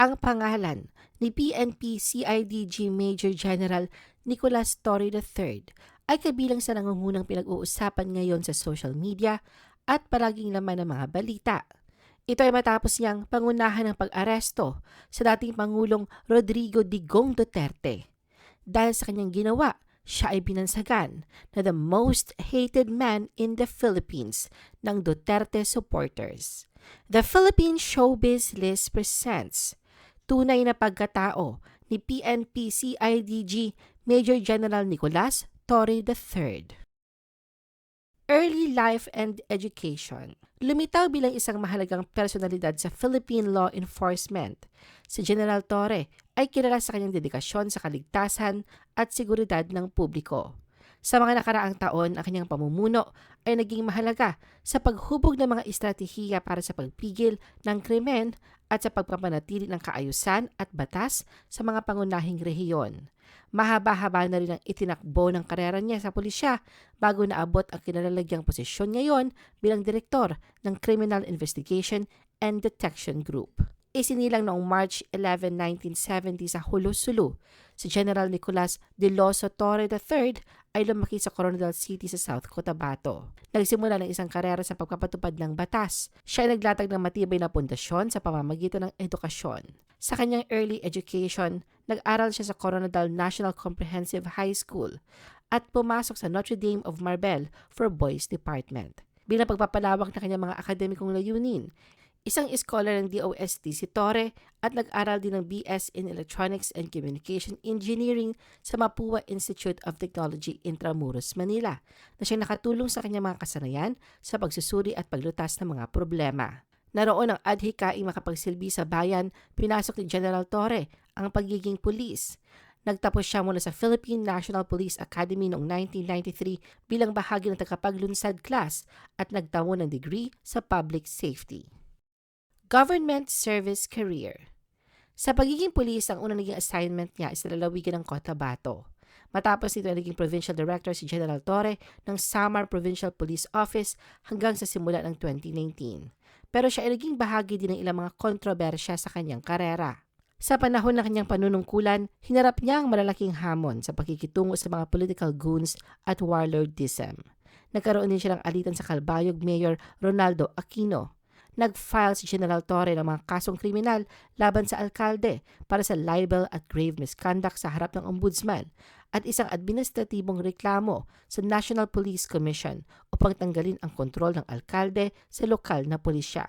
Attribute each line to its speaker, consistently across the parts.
Speaker 1: Ang pangalan ni PNP CIDG Major General Nicolas Torre III ay kabilang sa nangungunang pinag-uusapan ngayon sa social media at palaging laman ng mga balita. Ito ay matapos niyang pangunahan ng pag-aresto sa dating Pangulong Rodrigo Digong Duterte. Dahil sa kanyang ginawa, siya ay binansagan na the most hated man in the Philippines ng Duterte supporters. The Philippine Showbiz List presents tunay na pagkatao ni PNP CIDG Major General Nicolas Torre III. Early Life and Education Lumitaw bilang isang mahalagang personalidad sa Philippine law enforcement, si General Torre ay kilala sa kanyang dedikasyon sa kaligtasan at seguridad ng publiko. Sa mga nakaraang taon, ang kanyang pamumuno ay naging mahalaga sa paghubog ng mga estratehiya para sa pagpigil ng krimen at sa pagpapanatili ng kaayusan at batas sa mga pangunahing rehiyon. Mahaba-haba na rin ang itinakbo ng karera niya sa pulisya bago naabot ang kinalalagyang posisyon ngayon bilang direktor ng Criminal Investigation and Detection Group. Isinilang noong March 11, 1970 sa Hulu-Sulu, si General Nicolas de Loso Torre III ay lumaki sa Coronadal City sa South Cotabato. Nagsimula ng isang karera sa pagpapatupad ng batas. Siya ay naglatag ng matibay na pundasyon sa pamamagitan ng edukasyon. Sa kanyang early education, nag-aral siya sa Coronadal National Comprehensive High School at pumasok sa Notre Dame of Marbel for Boys Department. Bilang pagpapalawak ng kanyang mga akademikong layunin, Isang scholar ng DOST si Torre at nag-aral din ng BS in Electronics and Communication Engineering sa Mapua Institute of Technology Intramuros, Manila na siyang nakatulong sa kanyang mga kasanayan sa pagsusuri at paglutas ng mga problema. Naroon ang adhikaing makapagsilbi sa bayan, pinasok ni General Torre ang pagiging pulis. Nagtapos siya mula sa Philippine National Police Academy noong 1993 bilang bahagi ng tagapaglunsad class at nagtamo ng degree sa public safety. Government Service Career Sa pagiging pulis, ang unang naging assignment niya sa lalawigan ng Cotabato. Matapos nito ay naging Provincial Director si General Torre ng Samar Provincial Police Office hanggang sa simula ng 2019. Pero siya ay naging bahagi din ng ilang mga kontrobersya sa kanyang karera. Sa panahon ng kanyang panunungkulan, hinarap niya ang malalaking hamon sa pakikitungo sa mga political goons at warlordism. Nagkaroon din siya ng alitan sa Kalbayog Mayor Ronaldo Aquino nag-file si General Torre ng mga kasong kriminal laban sa alkalde para sa libel at grave misconduct sa harap ng ombudsman at isang administratibong reklamo sa National Police Commission upang tanggalin ang kontrol ng alkalde sa lokal na pulisya.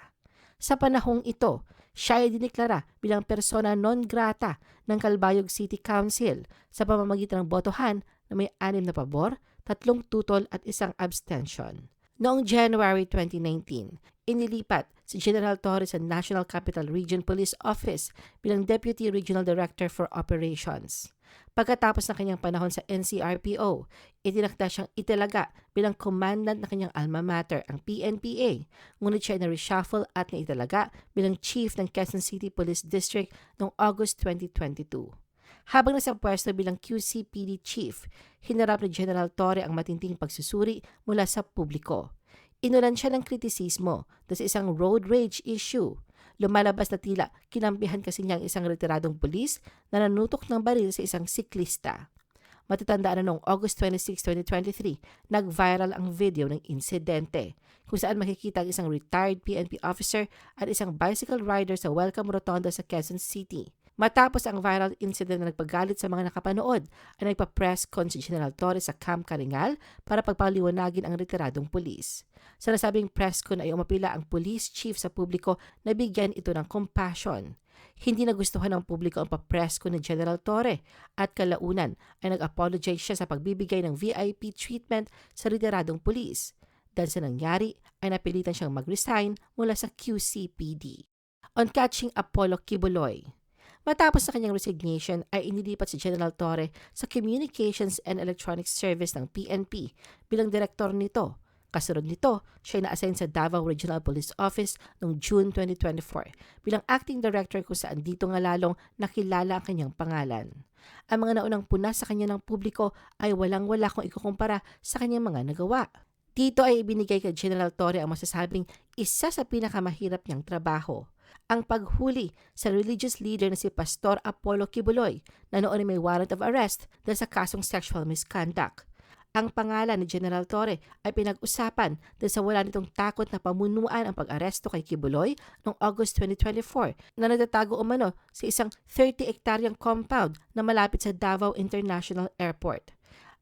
Speaker 1: Sa panahong ito, siya ay diniklara bilang persona non grata ng Calbayog City Council sa pamamagitan ng botohan na may anim na pabor, tatlong tutol at isang abstention. Noong January 2019, inilipat si General Torres sa National Capital Region Police Office bilang Deputy Regional Director for Operations. Pagkatapos ng kanyang panahon sa NCRPO, itinakda siyang italaga bilang commandant ng kanyang alma mater, ang PNPA, ngunit siya ay na-reshuffle at naitalaga bilang chief ng Quezon City Police District noong August 2022. Habang nasa pwesto bilang QCPD chief, hinarap ni General Torre ang matinding pagsusuri mula sa publiko. Inulan siya ng kritisismo sa isang road rage issue. Lumalabas na tila kinampihan kasi niya ang isang retiradong pulis na nanutok ng baril sa isang siklista. Matatandaan na noong August 26, 2023, nag-viral ang video ng insidente kung saan makikita ang isang retired PNP officer at isang bicycle rider sa Welcome Rotonda sa Quezon City. Matapos ang viral incident na nagpagalit sa mga nakapanood, ay nagpa-press con si General Torres sa Camp Karingal para pagpaliwanagin ang retiradong pulis. Sa nasabing press con ay umapila ang police chief sa publiko na bigyan ito ng compassion. Hindi nagustuhan ng publiko ang pa-press con ni General Torre at kalaunan ay nag-apologize siya sa pagbibigay ng VIP treatment sa retiradong pulis. Dahil sa nangyari ay napilitan siyang mag-resign mula sa QCPD. On catching Apollo Kibuloy, Matapos sa kanyang resignation ay inilipat si General Torre sa Communications and Electronics Service ng PNP bilang direktor nito. Kasunod nito, siya ay na-assign sa Davao Regional Police Office noong June 2024 bilang acting director kung saan dito nga lalong nakilala ang kanyang pangalan. Ang mga naunang puna sa kanya ng publiko ay walang-wala kung ikukumpara sa kanyang mga nagawa. Dito ay ibinigay kay General Torre ang masasabing isa sa pinakamahirap niyang trabaho – ang paghuli sa religious leader na si Pastor Apollo Kibuloy na noon ay may warrant of arrest dahil sa kasong sexual misconduct. Ang pangalan ni General Torre ay pinag-usapan dahil sa wala nitong takot na pamunuan ang pag-aresto kay Kibuloy noong August 2024 na nagtatago umano sa isang 30-hektaryang compound na malapit sa Davao International Airport.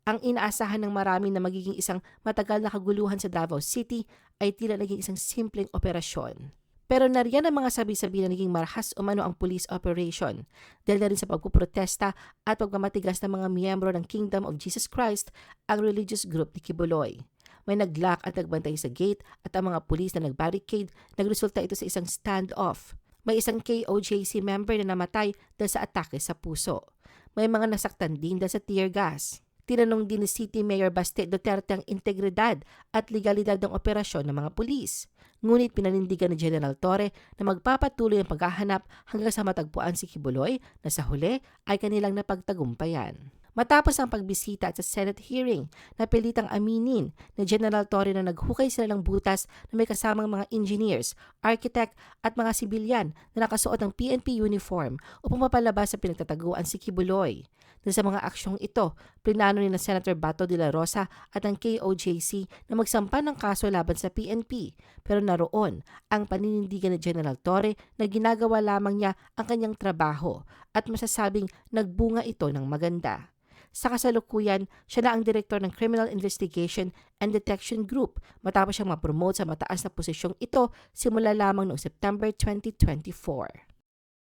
Speaker 1: Ang inaasahan ng marami na magiging isang matagal na kaguluhan sa Davao City ay tila naging isang simpleng operasyon. Pero nariyan ang mga sabi-sabi na naging marahas umano ang police operation dahil na rin sa pagpuprotesta at pagmamatigas ng mga miyembro ng Kingdom of Jesus Christ ang religious group ni Kibuloy. May naglock at nagbantay sa gate at ang mga pulis na nagbarricade nagresulta ito sa isang standoff. May isang KOJC member na namatay dahil sa atake sa puso. May mga nasaktan din dahil sa tear gas. Tinanong din ni City Mayor Baste Duterte ang integridad at legalidad ng operasyon ng mga pulis. Ngunit pinanindigan ni General Torre na magpapatuloy ang paghahanap hanggang sa matagpuan si Kibuloy na sa huli ay kanilang napagtagumpayan. Matapos ang pagbisita at sa Senate hearing, napilitang aminin ni General Torre na naghukay sila ng butas na may kasamang mga engineers, architect at mga sibilyan na nakasuot ng PNP uniform upang mapalabas sa pinagtataguan si Kibuloy. Dahil sa mga aksyong ito, plinano ni na Senator Bato de la Rosa at ang KOJC na magsampa ng kaso laban sa PNP. Pero naroon ang paninindigan ni General Torre na ginagawa lamang niya ang kanyang trabaho at masasabing nagbunga ito ng maganda. Sa kasalukuyan, siya na ang direktor ng Criminal Investigation and Detection Group matapos siyang mapromote sa mataas na posisyong ito simula lamang noong September 2024.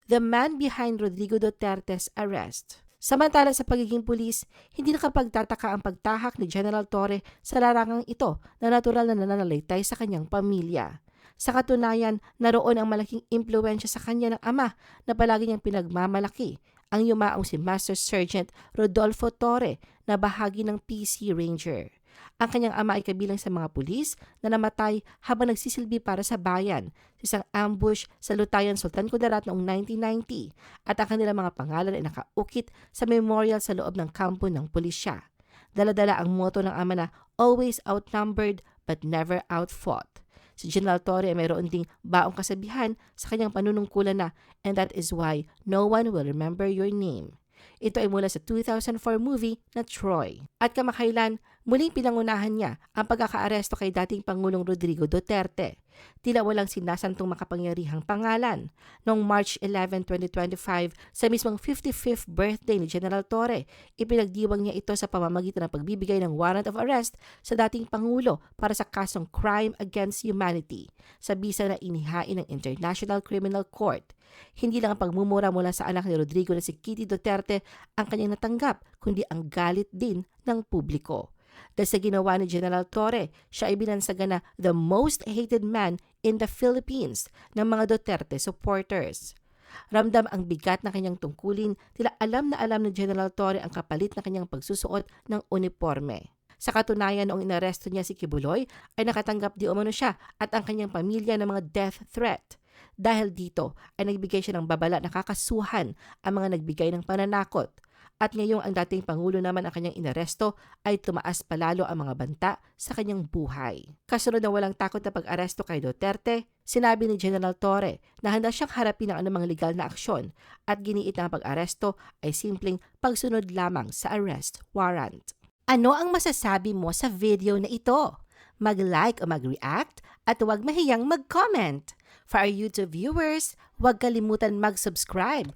Speaker 1: The man behind Rodrigo Duterte's arrest. Samantala sa pagiging pulis, hindi nakapagtataka ang pagtahak ni General Torre sa larangang ito na natural na nananalaytay sa kanyang pamilya. Sa katunayan, naroon ang malaking impluensya sa kanya ng ama na palagi niyang pinagmamalaki ang yumaong si Master Sergeant Rodolfo Torre na bahagi ng PC Ranger. Ang kanyang ama ay kabilang sa mga pulis na namatay habang nagsisilbi para sa bayan sa isang ambush sa Lutayan Sultan Kudarat noong 1990 at ang kanilang mga pangalan ay nakaukit sa memorial sa loob ng kampo ng pulisya. Daladala ang moto ng ama na always outnumbered but never outfought. Si General Torre ay mayroon ding baong kasabihan sa kanyang panunungkulan na and that is why no one will remember your name. Ito ay mula sa 2004 movie na Troy. At kamakailan, muling pinangunahan niya ang pagkakaaresto kay dating Pangulong Rodrigo Duterte. Tila walang sinasantong makapangyarihang pangalan. Noong March 11, 2025, sa mismong 55th birthday ni General Torre, ipinagdiwang niya ito sa pamamagitan ng pagbibigay ng warrant of arrest sa dating Pangulo para sa kasong crime against humanity sa bisa na inihain ng International Criminal Court. Hindi lang ang pagmumura mula sa anak ni Rodrigo na si Kitty Duterte ang kanyang natanggap, kundi ang galit din ng publiko. Dahil sa ginawa ni General Torre, siya ay binansaga na the most hated man in the Philippines ng mga Duterte supporters. Ramdam ang bigat ng kanyang tungkulin, tila alam na alam ni General Torre ang kapalit na kanyang pagsusuot ng uniforme. Sa katunayan noong inaresto niya si Kibuloy ay nakatanggap di umano siya at ang kanyang pamilya ng mga death threat. Dahil dito ay nagbigay siya ng babala na kakasuhan ang mga nagbigay ng pananakot. At ngayong ang dating Pangulo naman ang kanyang inaresto ay tumaas palalo ang mga banta sa kanyang buhay. Kasunod na walang takot na pag-aresto kay Duterte, sinabi ni General Torre na handa siyang harapin ang anumang legal na aksyon at giniit na pag-aresto ay simpleng pagsunod lamang sa arrest warrant. Ano ang masasabi mo sa video na ito? Mag-like o mag-react at huwag mahiyang mag-comment. For our YouTube viewers, huwag kalimutan mag-subscribe